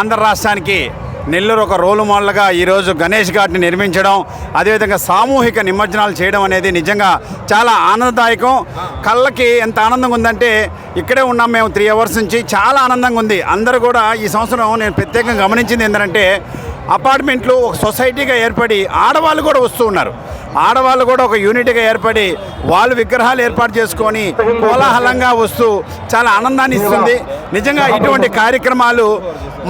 ఆంధ్ర రాష్ట్రానికి నెల్లూరు ఒక రోలు మోడల్గా ఈరోజు గణేష్ ఘాట్ని నిర్మించడం అదేవిధంగా సామూహిక నిమజ్జనాలు చేయడం అనేది నిజంగా చాలా ఆనందదాయకం. కళ్ళకి ఎంత ఆనందంగా ఉందంటే ఇక్కడే ఉన్నాం మేము త్రీ అవర్స్ నుంచి చాలా ఆనందంగా ఉంది. అందరూ కూడా ఈ సంవత్సరం నేను ప్రత్యేకంగా గమనించింది ఏంటంటే అపార్ట్మెంట్లు ఒక సొసైటీగా ఏర్పడి ఆడవాళ్ళు కూడా వస్తూ ఉన్నారు. ఆడవాళ్ళు కూడా ఒక యూనిట్గా ఏర్పడి వాళ్ళు విగ్రహాలు ఏర్పాటు చేసుకొని కోలాహలంగా వస్తూ చాలా ఆనందాన్ని ఇస్తుంది. నిజంగా ఇటువంటి కార్యక్రమాలు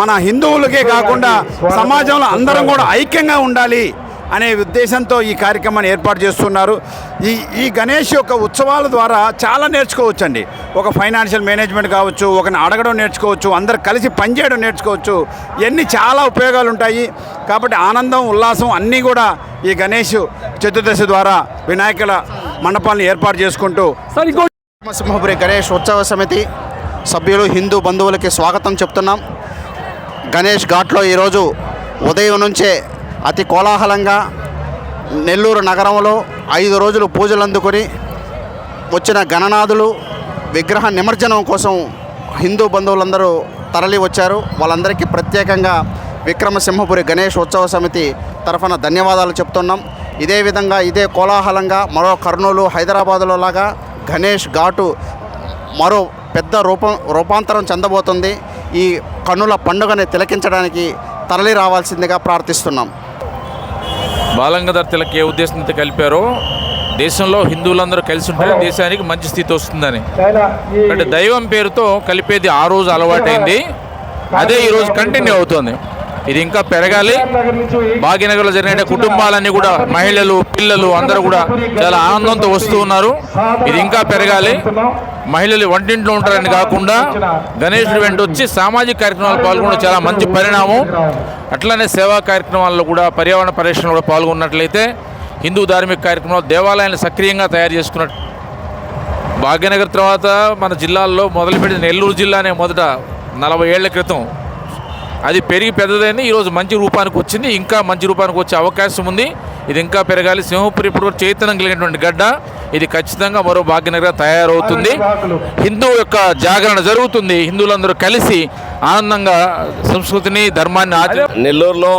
మన హిందువులకే కాకుండా సమాజంలో అందరం కూడా ఐక్యంగా ఉండాలి అనే ఉద్దేశంతో ఈ కార్యక్రమాన్ని ఏర్పాటు చేస్తున్నారు. ఈ ఈ గణేష్ యొక్క ఉత్సవాల ద్వారా చాలా నేర్చుకోవచ్చండి. ఒక ఫైనాన్షియల్ మేనేజ్మెంట్ కావచ్చు ఒకరిని అడగడం నేర్చుకోవచ్చు అందరు కలిసి పనిచేయడం నేర్చుకోవచ్చు. ఇవన్నీ చాలా ఉపయోగాలు ఉంటాయి. కాబట్టి ఆనందం ఉల్లాసం అన్నీ కూడా ఈ గణేష్ చతుర్దశి ద్వారా వినాయకుల మండపాలను ఏర్పాటు చేసుకుంటూ సింహపురి గణేష్ ఉత్సవ సమితి సభ్యులు హిందూ బంధువులకి స్వాగతం చెప్తున్నాం. గణేష్ ఘాట్లో ఈరోజు ఉదయం నుంచే అతి కోలాహలంగా నెల్లూరు నగరంలో ఐదు రోజులు పూజలు అందుకొని వచ్చిన గణనాథులు విగ్రహ నిమజ్జనం కోసం హిందూ బంధువులందరూ తరలి వచ్చారు. వాళ్ళందరికీ ప్రత్యేకంగా విక్రమసింహపురి గణేష్ ఉత్సవ సమితి తరఫున ధన్యవాదాలు చెప్తున్నాం. ఇదే విధంగా ఇదే కోలాహలంగా మరో కర్నూలు హైదరాబాదులో లాగా గణేష్ ఘాటు మరో పెద్ద రూపం రూపాంతరం చెందబోతుంది. ఈ కన్నుల పండుగని తిలకించడానికి తరలి రావాల్సిందిగా ప్రార్థిస్తున్నాం. బాలంగధర్ తిలక్ ఏ ఉద్దేశంతో కలిపారో దేశంలో హిందువులందరూ కలిసి ఉంటే దేశానికి మంచి స్థితి వస్తుందని. అంటే దైవం పేరుతో కలిపేది ఆ రోజు అలవాటైంది. అదే ఈ రోజు కంటిన్యూ అవుతుంది. ఇది ఇంకా పెరగాలి. భాగ్యనగర్లో జరిగిన కుటుంబాలన్నీ కూడా మహిళలు పిల్లలు అందరూ కూడా చాలా ఆనందంతో వస్తూ ఉన్నారు. ఇది ఇంకా పెరగాలి. మహిళలు వంటింట్లో ఉంటారని కాకుండా గణేశుడి వెంట వచ్చి సామాజిక కార్యక్రమాలు పాల్గొనడం చాలా మంచి పరిణామం. అట్లనే సేవా కార్యక్రమాల్లో కూడా పర్యావరణ పరిరక్షణ కూడా పాల్గొన్నట్లయితే హిందూ ధార్మిక కార్యక్రమాలు దేవాలయాన్ని సక్రియంగా తయారు చేసుకున్న భాగ్యనగర్ తర్వాత మన జిల్లాల్లో మొదలుపెట్టిన నెల్లూరు జిల్లానే మొదట నలభై ఏళ్ళ క్రితం. అది పెరిగి పెద్దదైంది ఈరోజు మంచి రూపానికి వచ్చింది ఇంకా మంచి రూపానికి వచ్చే అవకాశం ఉంది. ఇది ఇంకా పెరగాలి. సింహపురి ఇప్పుడు చైతన్యం కలిగినటువంటి గడ్డ. ఇది ఖచ్చితంగా మరో భాగ్యనగర్ తయారవుతుంది. హిందూ యొక్క జాగరణ జరుగుతుంది. హిందువులందరూ కలిసి ఆనందంగా సంస్కృతిని ధర్మాన్ని ఆచరి నెల్లూరులో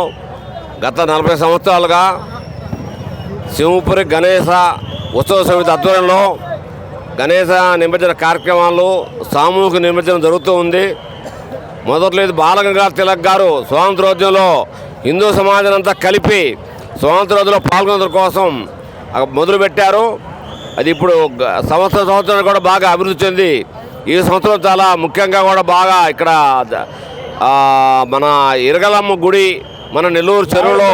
గత నలభై సంవత్సరాలుగా సింహపురి గణేశ ఉత్సవ సమితి ఆధ్వర్యంలో గణేశ నిమజ్జన కార్యక్రమాలు సామూహిక నిమజ్జనం జరుగుతూ ఉంది. మొదట్లో ఇది బాలగంగాధర్ తిలక్ గారు స్వాతంత్రోద్యమంలో హిందూ సమాజం అంతా కలిపి స్వాతంత్రోద్యంలో పాల్గొనడం కోసం మొదలుపెట్టారు. అది ఇప్పుడు సంవత్సర సంవత్సరం సంవత్సరం కూడా బాగా అభివృద్ధి చెంది ఈ సంవత్సరం చాలా ముఖ్యంగా కూడా బాగా ఇక్కడ మన ఇరగలమ్మ గుడి మన నెల్లూరు చెరువులో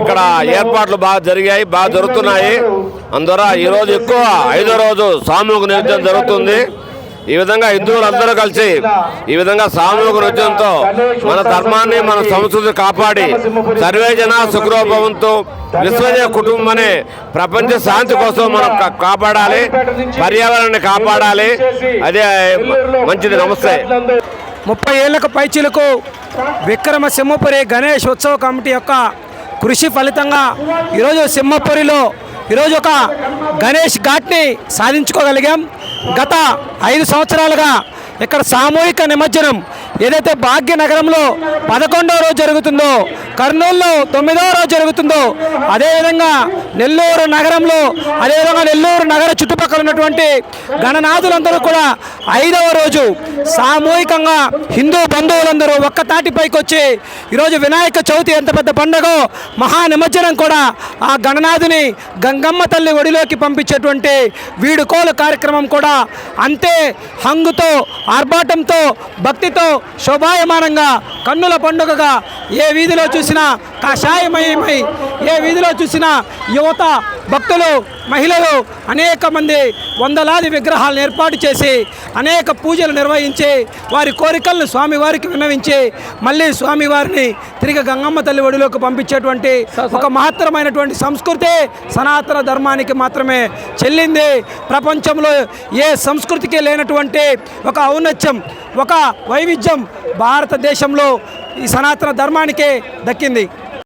ఇక్కడ ఏర్పాట్లు బాగా జరిగాయి బాగా జరుగుతున్నాయి. అందువల్ల ఈరోజు ఎక్కువ ఐదో రోజు సామూహిక నృత్యం జరుగుతుంది. ఈ విధంగా హిందువులందరూ కలిసి ఈ విధంగా సామూహిక నృత్యంతో మన ధర్మాన్ని మన సంస్కృతి కాపాడి సర్వేజన సుఖరూపంతో విశ్వజయ కుటుంబం అనే ప్రపంచ శాంతి కోసం మనం కాపాడాలి పర్యావరణాన్ని కాపాడాలి. అదే మంచిది నమస్తే. ముప్పై ఏళ్ళకు పైచీలకు విక్రమ సింహపురి గణేష్ ఉత్సవ కమిటీ యొక్క కృషి ఫలితంగా ఈరోజు సింహపురిలో ఈరోజు ఒక గణేష్ ఘాట్ని సాధించుకోగలిగాం. గత ఐదు సంవత్సరాలుగా ఇక్కడ సామూహిక నిమజ్జనం ఏదైతే భాగ్యనగరంలో పదకొండవ రోజు జరుగుతుందో కర్నూలులో తొమ్మిదవ రోజు జరుగుతుందో అదేవిధంగా నెల్లూరు నగరంలో అదేవిధంగా నెల్లూరు నగర చుట్టుపక్కల ఉన్నటువంటి గణనాథులందరూ కూడా ఐదవ రోజు సామూహికంగా హిందూ బంధువులందరూ ఒక్క తాటిపైకి వచ్చి ఈరోజు వినాయక చవితి ఎంత పెద్ద పండుగ మహా నిమజ్జనం కూడా ఆ గణనాథుని గంగమ్మ తల్లి ఒడిలోకి పంపించేటువంటి వీడుకోలు కార్యక్రమం కూడా అంతే హంగుతో ఆర్భాటంతో భక్తితో శోభాయమానంగా కన్నుల పండుగగా ఏ వీధిలో చూసినా కాషాయమయమై ఏ వీధిలో చూసినా యువత భక్తులు మహిళలు అనేక మంది వందలాది విగ్రహాలను ఏర్పాటు చేసి అనేక పూజలు నిర్వహించి వారి కోరికలను స్వామివారికి విన్నవించి మళ్ళీ స్వామివారిని తిరిగి గంగమ్మ తల్లి ఒడిలోకి పంపించేటువంటి ఒక మహత్తరమైనటువంటి సంస్కృతి సనాతన ధర్మానికి మాత్రమే చెల్లింది. ప్రపంచంలో ఏ సంస్కృతికి లేనటువంటి ఒక ఔన్నత్యం ఒక వైవిధ్యం భారతదేశంలో ఈ సనాతన ధర్మానికే దక్కింది.